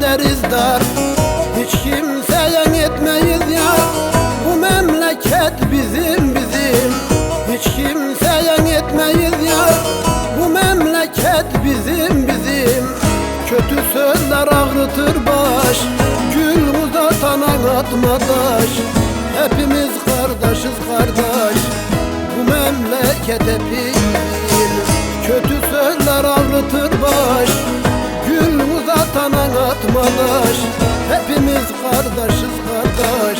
Ederiz dar Hiç kimseye etmeyiz ya. Bu memleket bizim bizim. Hiç kimseye etmeyiz ya. Bu memleket bizim bizim. Kötü sözler ağrıtır baş. Gül uzatan atma taş Hepimiz kardeşiz kardeş. Bu memleket hepimizin taş Hepimiz kardeşiz kardeş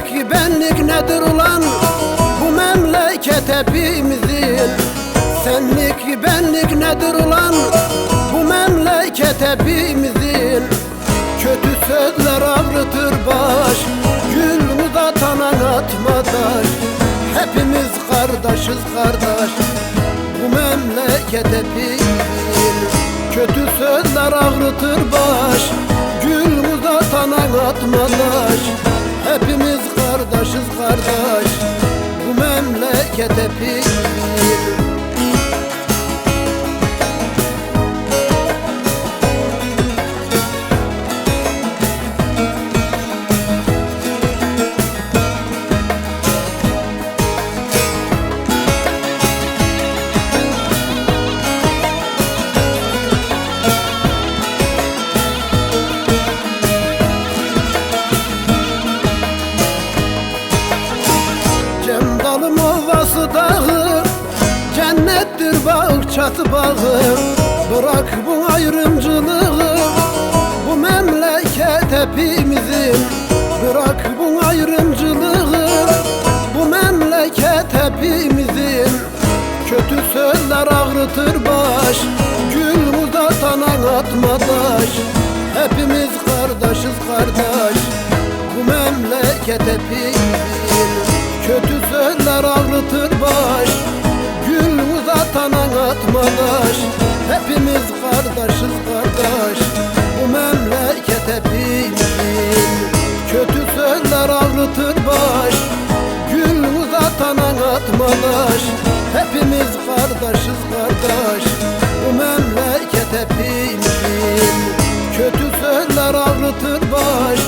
Senlik benlik nedir ulan? Bu memleket hepimizin. Senlik benlik nedir ulan? Bu memleket hepimizin. Kötü sözler ağrıtır baş Gül uzatan atma taş Hepimiz kardeşiz kardeş Bu memleket hepimizin. Kötü sözler ağrıtır baş Gül uzatan atma taş memleket hepimizin Cennettir bahçesi bağı Bırak bu ayrımcılığı. Bu memleket hepimizin Bırak bu ayrımcılığı. Bu memleket hepimizin Kötü sözler ağrıtır baş Gül uzatan atma taş Hepimiz kardeşiz kardeş Bu memleket hepimizin. Kötü sözler ağrıtır baş taş Hepimiz kardeşiz kardeş. Bu memleket hepimizin. Kötü sözler ağrıtır baş. Gül uzatan atma taş Hepimiz kardeşiz kardeş. Bu memleket hepimizin. Kötü sözler ağrıtır baş